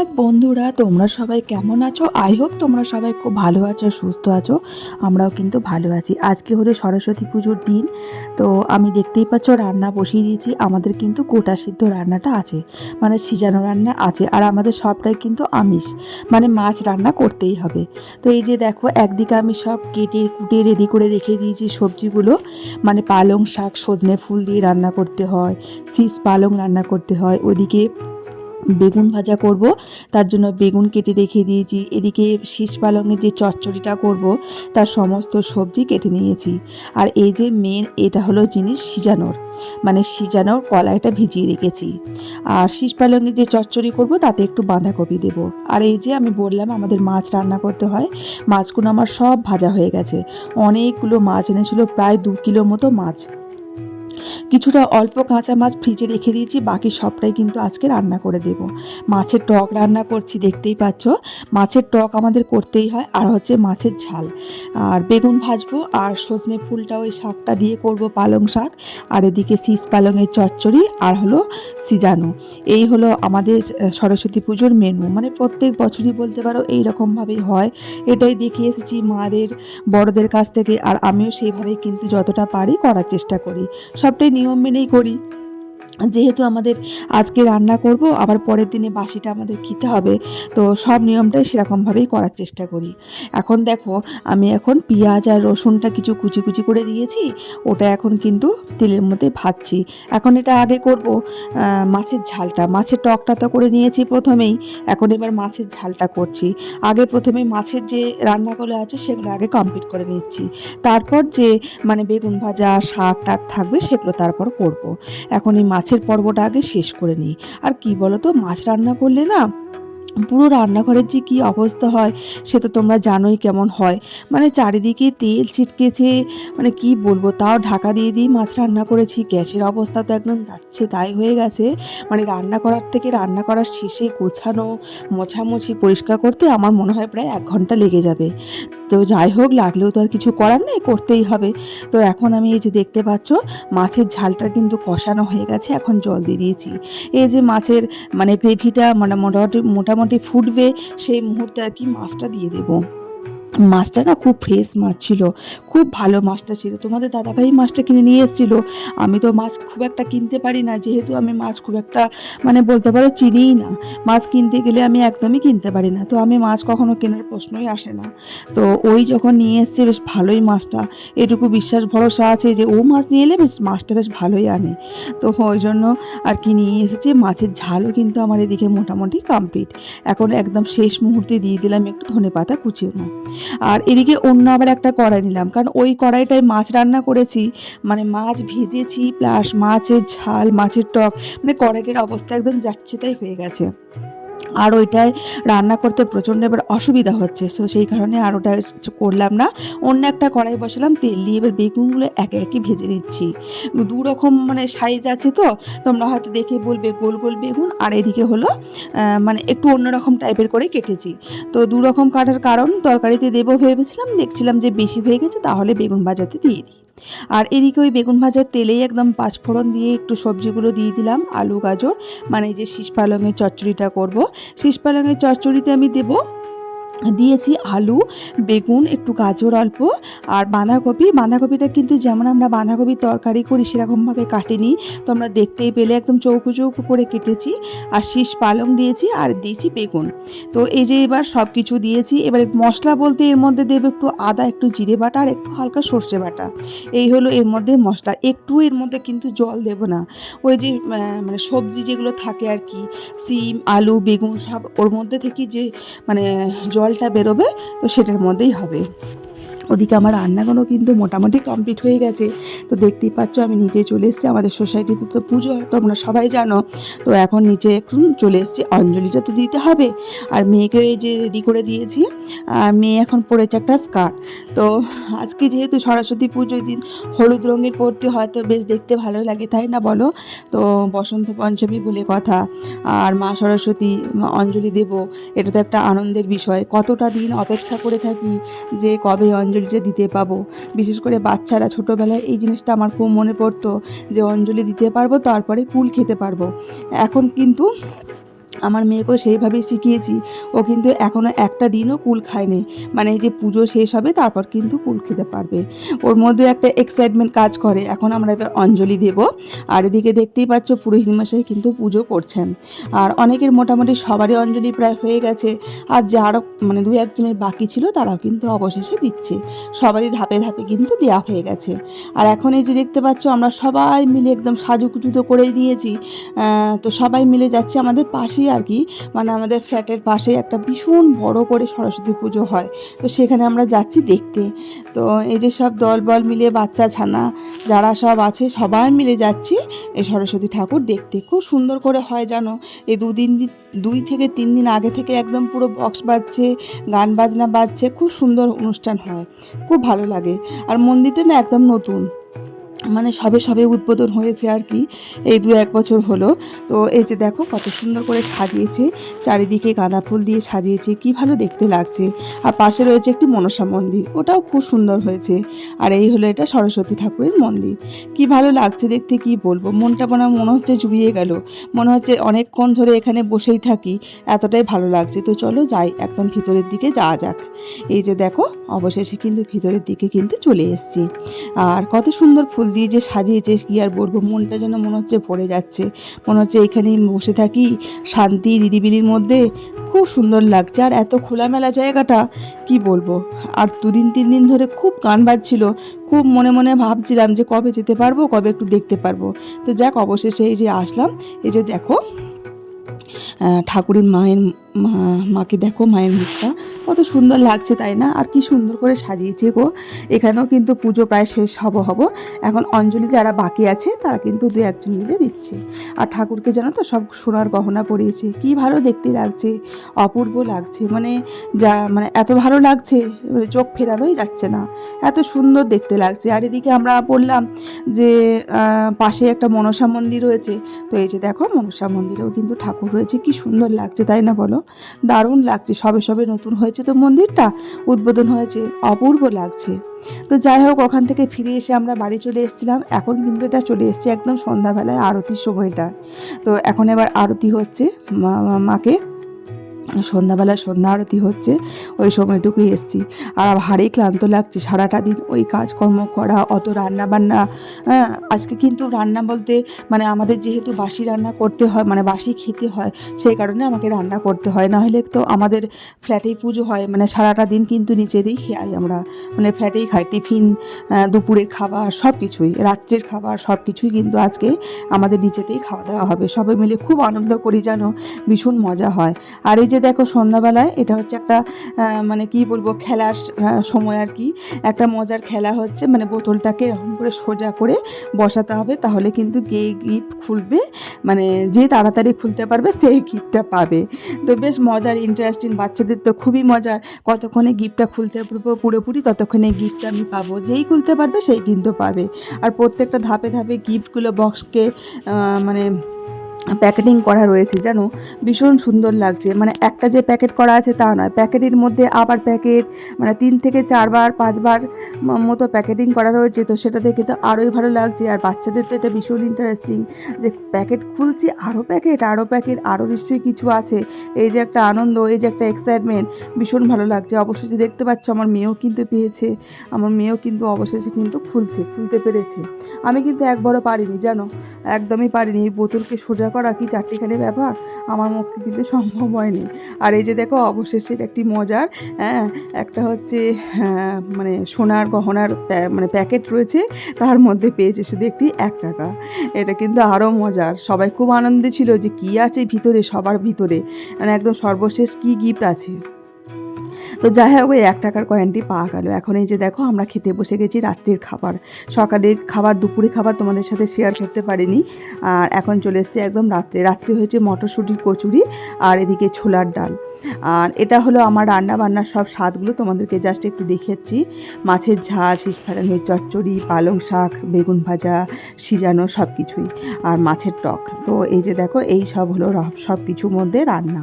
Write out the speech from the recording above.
সুপ্রভাত বন্ধুরা, তোমরা সবাই কেমন আছো? আই হোপ তোমরা সবাই খুব ভালো আছো, সুস্থ আছো। আমরাও কিন্তু ভালো আছি। আজকে হলো সরস্বতী পুজোর দিন, তো আমি দেখতেই পাচ্ছ রান্না বসিয়ে দিয়েছি। আমাদের কিন্তু গোটা সিদ্ধ রান্নাটা আছে মানে সিজানো রান্না আছে, আর আমাদের সবটাই কিন্তু আমিষ মানে মাছ রান্না করতেই হবে। তো এই যে দেখো, একদিকে আমি সব কেটে কুটে রেডি করে রেখে দিয়েছি সবজিগুলো মানে পালং শাক, সজনে ফুল দিয়ে রান্না করতে হয়, শীষ পালং রান্না করতে হয়। ওদিকে বেগুন ভাজা করব। তার জন্য বেগুন কেটে রেখে দিয়েছি। এদিকে শীষ পালংয়ের যে চচ্চড়িটা করব, তার সমস্ত সবজি কেটে নিয়েছি। আর এই যে মেন এটা হলো জিনিস সিজানোর। মানে সিজানোর কলাইটা ভিজিয়ে রেখেছি। আর শীষ পালংয়ের যে চচ্চড়ি করব, তাতে একটু বাঁধাকপি দেব। আর এই যে আমি বললাম, আমাদের মাছ রান্না করতে হয়। মাছগুলো আমার সব ভাজা হয়ে গেছে। অনেকগুলো মাছ এনেছিল, প্রায় দু কিলো মতো মাছ। কিছুটা অল্প কাঁচা মাছ ফ্রিজে রেখে দিয়েছি, বাকি সবটাই কিন্তু আজকে রান্না করে দেব। মাছের টক রান্না করছি, দেখতেই পাচ্ছ? মাছের টক আমাদের করতেই হয়, আর হচ্ছে মাছের ঝাল। আর বেগুন ভাজবো, আর সজনে ফুলটা ওই শাকটা দিয়ে করব পালং শাক। আর এদিকে শীষ পালংয়ের চচ্চড়ি, আর হলো সিজানো। এই হলো আমাদের সরস্বতী পুজোর মেনু মানে প্রত্যেক বছরই বলতে পারো এই রকমভাবেই হয়। এটাই দেখে এসেছি মাদের, বড়দের কাছ থেকে, আর আমিও সেইভাবেই কিন্তু যতটা পারি করার চেষ্টা করি। সবটাই নিয়ম মেনেই করি। যেহেতু আমাদের আজকে রান্না করব, আবার পরের দিনে বাসিটা আমাদের খেতে হবে, তো সব নিয়মটাই সেরকমভাবেই করার চেষ্টা করি। এখন দেখো, আমি এখন পেঁয়াজ আর রসুনটা কিছু কুচি কুচি করে দিয়েছি, ওটা এখন কিন্তু তেলের মধ্যে ভাজছি। এখন এটা আগে করব মাছের ঝালটা। মাছের টকটা তো করে নিয়েছি প্রথমেই, এখন এবার মাছের ঝালটা করছি। আগে প্রথমে মাছের যে রান্নাগুলো আছে, সেগুলো আগে কমপ্লিট করে নিচ্ছি। তারপর যে মানে বেগুন ভাজা, শাক টাক থাকবে, সেগুলো তারপর করব। এখন এই মাছের পর্বটা আগে শেষ করে নিই। আর কি বলো তো মাছ রান্না করলে না পুরো রান্নাঘরের যে কী অবস্থা হয় সে তো তোমরা জানোই কেমন হয়। মানে চারিদিকে তেল ছিটকেছে মানে কি বলব, তাও ঢাকা দিয়ে দিয়ে মাছ রান্না করেছি, গ্যাসের অবস্থা তো একদম যাচ্ছে তাই হয়ে গেছে। মানে রান্না করার থেকে রান্না করার শেষে গোছানো, মোছামুছি পরিষ্কার করতে আমার মনে হয় প্রায় এক ঘণ্টা লেগে যাবে। তো যাই হোক, লাগলেও তো আর কিছু করার নেই, করতেই হবে। তো এখন আমি এই যে দেখতে পাচ্ছ, মাছের ঝালটা কিন্তু কষানো হয়ে গেছে, এখন জল দিয়ে দিয়েছি। এই যে মাছের মানে গ্রেভিটা মানে মোটামুটি মোটামুটি ফুটবে সেই মুহূর্তে আর কি মাছটা দিয়ে দেবো। মাছটা না খুব ফ্রেশ মাছ ছিল, খুব ভালো মাছটা ছিল। তোমাদের দাদাভাই মাছটা কিনে নিয়ে এসেছিল। আমি তো মাছ খুব একটা কিনতে পারি না, যেহেতু আমি মাছ খুব একটা মানে বলতে পারো চিনিই না। মাছ কিনতে গেলে আমি একদমই কিনতে পারি না। তো আমি মাছ কখনো কেনার প্রশ্নই আসে না। তো ওই যখন নিয়ে এসছে, বেশ ভালোই মাছটা। এটুকু বিশ্বাস, ভরসা আছে যে ও মাছ নিয়ে এলে বেশ, মাছটা বেশ ভালোই আনে। তো ওই জন্য আর কি নিয়ে এসেছে। মাছের ঝালও কিন্তু আমার এদিকে মোটামুটি কমপ্লিট এখন একদম শেষ মুহূর্তে দিয়ে দিলাম একটু ধনে পাতা কুচিয়ে। আর এদিকে অন্য আবার একটা কড়াই নিলাম। কারণ ওই কড়াইটায় মাছ রান্না করেছি মানে মাছ ভেজেছি প্লাস মাছের ঝাল, মাছের টক মানে কড়াইটার অবস্থা একদম যাচ্ছে তাই হয়ে গেছে। আর ওইটায় রান্না করতে প্রচণ্ড এবার অসুবিধা হচ্ছে। সো সেই কারণে আর ওটা করলাম না। অন্য একটা কড়াই বসালাম, তেল দিয়ে এবার বেগুনগুলো একে একে ভেজে নিচ্ছি। দু রকম মানে সাইজ আছে তো, তোমরা হয়তো দেখে বলবে গোল গোল বেগুন, আর এদিকে হলো মানে একটু অন্যরকম টাইপের করে কেটেছি। তো দু রকম কাটার কারণ তরকারিতে দেবো ভেবেছিলাম, দেখছিলাম যে বেশি হয়ে গেছে, তাহলে বেগুন ভাজাতে দিয়ে দিই। আর এদিকে ওই বেগুন ভাজার তেলেই একদম পাঁচফোড়ন দিয়ে একটু সবজিগুলো দিয়ে দিলাম, আলু, গাজর মানে যে শীষ পালঙের চচ্চড়িটা করব। শীষ পালঙের চচ্চড়িতে আমি দেবো দিয়েছি আলু, বেগুন, একটু গাজর অল্প আর বাঁধাকপি। বাঁধাকপিটা কিন্তু যেমন আমরা বাঁধাকপির তরকারি করি সেরকমভাবে কাটিনি। তোমরা দেখতেই পেলে একদম চৌকো চৌকো করে কেটেছি। আর শীষ পালং দিয়েছি আর দিয়েছি বেগুন। তো এই যে এবার সব কিছু দিয়েছি। এবার মশলা বলতে এর মধ্যে দেবো একটু আদা, একটু জিরে বাটা আর একটু হালকা সর্ষে বাটা। এই হলো এর মধ্যে মশলা। একটু এর মধ্যে কিন্তু জল দেব না। ওই যে মানে সবজি যেগুলো থাকে আর কি, সিম, আলু, বেগুন সব ওর মধ্যে থেকে যে মানে জলটা বেরোবে তো সেটার মধ্যেই হবে। ওদিকে আমার রান্নাগুলো কিন্তু মোটামুটি কমপ্লিট হয়ে গেছে। তো দেখতেই পাচ্ছ, আমি নিচে চলে এসেছি, আমাদের সোসাইটিতে তো পুজো হয় তোমরা সবাই জানো। তো এখন নিচে একটু চলে এসেছি, অঞ্জলিটা তো দিতে হবে। আর মেয়েকে এই যে রেডি করে দিয়েছি, আর মেয়ে এখন পরেছে একটা স্কার্ট তো আজকে যেহেতু সরস্বতী পুজোর দিন হলুদ রঙের পরতে হয়তো বেশ দেখতে ভালো লাগে, তাই না বলো? তো বসন্ত পঞ্চমী বলে কথা। আর মা সরস্বতী অঞ্জলি দেব, এটা তো একটা আনন্দের বিষয়। কতটা দিন অপেক্ষা করে থাকি যে কবে অঞ্জলিটা দিতে পাবো। বিশেষ করে বাচ্চারা ছোটোবেলায় এই জিনিসটা আমার খুব মনে পড়তো যে অঞ্জলি দিতে পারব, তারপরে কুল খেতে পারব। এখন কিন্তু আমার মেয়েকেও সেইভাবেই শিখিয়েছি। ও কিন্তু এখনও একটা দিনও কুল খায়নি। মানে যে পুজো শেষ হবে, তারপর কিন্তু কুল খেতে পারবে। ওর মধ্যে একটা এক্সাইটমেন্ট কাজ করে। এখন আমরা এবার অঞ্জলি দেব। আর এদিকে দেখতেই পাচ্ছ পুরোহিত মশাই কিন্তু পুজো করছেন। আর অনেকের মোটামুটি সবারই অঞ্জলি প্রায় হয়ে গেছে। আর যারও মানে দু একজনের বাকি ছিল, তারাও কিন্তু অবশেষে দিচ্ছে। সবারই ধাপে ধাপে কিন্তু দেওয়া হয়ে গেছে। আর এখন এই যে দেখতে পাচ্ছ, আমরা সবাই মিলে একদম সাজুকুজু তো করেই দিয়েছি। তো সবাই মিলে যাচ্ছে আমাদের পাশেই আর কি মানে আমাদের ফ্ল্যাটের পাশেই একটা ভীষণ বড় করে সরস্বতী পুজো হয়। তো সেখানে আমরা যাচ্ছি দেখতে। তো এই যে সব দল বল মিলে বাচ্চা ছানা যারা সব আছে, সবাই মিলে যাচ্ছি এই সরস্বতী ঠাকুর দেখতে। খুব সুন্দর করে হয় জানো, এই দুদিন দুই থেকে তিন দিন আগে থেকে একদম পুরো বক্স বাজছে, গান বাজনা বাজছে, খুব সুন্দর অনুষ্ঠান হয়। খুব ভালো লাগে। আর মন্দিরটা না একদম নতুন। মানে সবে সবে উদ্বোধন হয়েছে আর কি, এই দু এক বছর হলো। তো এই যে দেখো কত সুন্দর করে সাজিয়েছে, চারিদিকে গাঁদা ফুল দিয়ে সাজিয়েছে, কি ভালো দেখতে লাগছে। আর পাশে রয়েছে একটি মনসা মন্দির, ওটাও খুব সুন্দর হয়েছে। আর এই হলো এটা সরস্বতী ঠাকুরের মন্দির। কি ভালো লাগছে দেখতে, কি বলব? মনটা মনে মনে হচ্ছে জুড়িয়ে গেল। মনে হচ্ছে অনেকক্ষণ ধরে এখানে বসেই থাকি, এতটাই ভালো লাগছে। তো চলো যাই, একদম ভিতরের দিকে যাওয়া যাক। এই যে দেখো, অবশেষে কিন্তু ভিতরের দিকে কিন্তু চলে এসেছি। আর কত সুন্দর ফুল দিয়ে যে সাজিয়েছে কি আর বলব? মনটা যেন মনে হচ্ছে ভরে যাচ্ছে। মনে হচ্ছে এখানেই বসে থাকি শান্তি নিরিবিলির মধ্যে। খুব সুন্দর লাগছে। আর এত খোলামেলা জায়গাটা, কি বলব? আর দুদিন, তিন দিন ধরে খুব গান বাজছিল। খুব মনে মনে ভাবছিলাম যে কবে যেতে পারব, কবে একটু দেখতে পারব। তো যাক, অবশেষে এই যে আসলাম। এই যে দেখো ঠাকুরের মায়ের মাকে দেখো, মায়ের মুখটা। কত সুন্দর লাগছে, তাই না? আর কি সুন্দর করে সাজিয়েছে গো। এখানেও কিন্তু পুজো প্রায় শেষ হব হব। এখন অঞ্জলি যারা বাকি আছে, তারা কিন্তু দু একজন মিলে দিচ্ছে। আর ঠাকুরকে জানো তো সব সোনার গহনা পরিয়েছে। কি ভালো দেখতে লাগছে, অপূর্ব লাগছে। মানে যা মানে এত ভালো লাগছে মানে চোখ ফেরানোই যাচ্ছে না। এত সুন্দর দেখতে লাগছে। আর এদিকে আমরা বললাম যে পাশে একটা মনসা মন্দির রয়েছে। তো এই যে দেখো, মনসা মন্দিরেও কিন্তু ঠাকুর রয়েছে। কি সুন্দর লাগছে, তাই না বলো? দারুণ লাগছে। সবে সবে নতুন হয়েছে তো মন্দিরটা উদ্বোধন হয়েছে, অপূর্ব লাগছে। তো যাই হোক, ওখান থেকে ফিরে এসে আমরা বাড়ি চলে এসেছিলাম। এখন কিন্তু এটা চলে এসেছে একদম সন্ধ্যাবেলায় আরতির সময়টা। তো এখন এবার আরতি হচ্ছে মাকে সন্ধ্যাবেলা সন্ধ্যা আরতি হচ্ছে, ওই সময়টুকুই এসছি। আর ভারী ক্লান্ত লাগছে, সারাটা দিন ওই কাজকর্ম করা, অত রান্না বান্না হ্যাঁ আজকে কিন্তু রান্না বলতে মানে আমাদের যেহেতু বাসি রান্না করতে হয় মানে বাসি খেতে হয়, সেই কারণে আমাকে রান্না করতে হয়। না হলে তো আমাদের ফ্ল্যাটেই পুজো হয় মানে সারাটা দিন কিন্তু নিচেতেই খাই আমরা। মানে ফ্ল্যাটেই খাই, টিফিন দুপুরের খাবার সব কিছুই রাত্রের খাবার সব কিছুই কিন্তু আজকে আমাদের নিচেতেই খাওয়া দাওয়া হবে। সবাই মিলে খুব আনন্দ করি জানো ভীষণ মজা হয়। আর এই যে দেখো সন্ধ্যাবেলায় এটা হচ্ছে একটা মানে কি বলব, খেলার সময় আর কি। একটা মজার খেলা হচ্ছে মানে বোতলটাকে এরকম করে সোজা করে বসাতে হবে, তাহলে কিন্তু গে গিফট খুলবে মানে যে তাড়াতাড়ি খুলতে পারবে, সেই গিফটটা পাবে। তো বেশ মজার ইন্টারেস্টিং বাচ্চাদের তো খুবই মজার। কতক্ষণে গিফটটা খুলতে পারব, পুরোপুরি ততক্ষণে গিফটটা আমি পাবো। যেই খুলতে পারবে, সেই কিন্তু পাবে। আর প্রত্যেকটা ধাপে ধাপে গিফটগুলো বক্সকে মানে প্যাকেটিং করা রয়েছে, জানো? ভীষণ সুন্দর লাগছে। মানে একটা যে প্যাকেট করা আছে তা নয়। প্যাকেটের মধ্যে আবার প্যাকেট মানে তিন থেকে চারবার, পাঁচবার মতো প্যাকেটিং করা রয়েছে। তো সেটা দেখে তো আরোই ভালো লাগছে। আর বাচ্চাদের তো এটা ভীষণ ইন্টারেস্টিং যে প্যাকেট খুলছি আরও প্যাকেট আরও প্যাকেট আরও নিশ্চয়ই কিছু আছে। এই যে একটা আনন্দ, এই যে একটা এক্সাইটমেন্ট ভীষণ ভালো লাগছে। অবশেষে দেখতে পাচ্ছ, আমার মেয়েও কিন্তু পেয়েছে। আমার মেয়েও কিন্তু অবশেষে কিন্তু খুলছে, খুলতে পেরেছে। আমি কিন্তু একবারও পারিনি, জানো? একদমই পারিনি। এই বোতলকে সোজা করা কি চারটিখানি ব্যাপার আমার মুখে কিন্তু সম্ভব হয়নি। আর এই যে দেখো অবশেষে একটি মজার হ্যাঁ একটা হচ্ছে হ্যাঁ, মানে সোনার গহনার মানে প্যাকেট রয়েছে তার মধ্যে পেয়েছে শুধু একটি এক টাকা। এটা কিন্তু আরও মজার। সবাই খুব আনন্দে ছিল যে কী আছে ভিতরে সবার ভিতরে। মানে একদম সর্বশেষ কী গিফট আছে। তো যাই হোক, ওই এক টাকার কয়েনটি পাওয়া গেল। এখন এই যে দেখো, আমরা খেতে বসে গেছি রাত্রির খাবার। সকালের খাবার, দুপুরে খাবার তোমাদের সাথে শেয়ার করতে পারিনি। আর এখন চলে এসছে একদম রাত্রে। রাত্রে হয়েছে মটরশুঁটির কচুরি আর এদিকে ছোলার ডাল। আর এটা হলো আমার রান্না বান্নার সব স্বাদগুলো তোমাদেরকে জাস্ট একটু দেখাচ্ছি মাছের ঝাল, শীষ চচ্চড়ি, পালং শাক, বেগুন ভাজা, সিজানো সব কিছুই আর মাছের টক। তো এই যে দেখো, এই সব হলো সব কিছুর মধ্যে রান্না।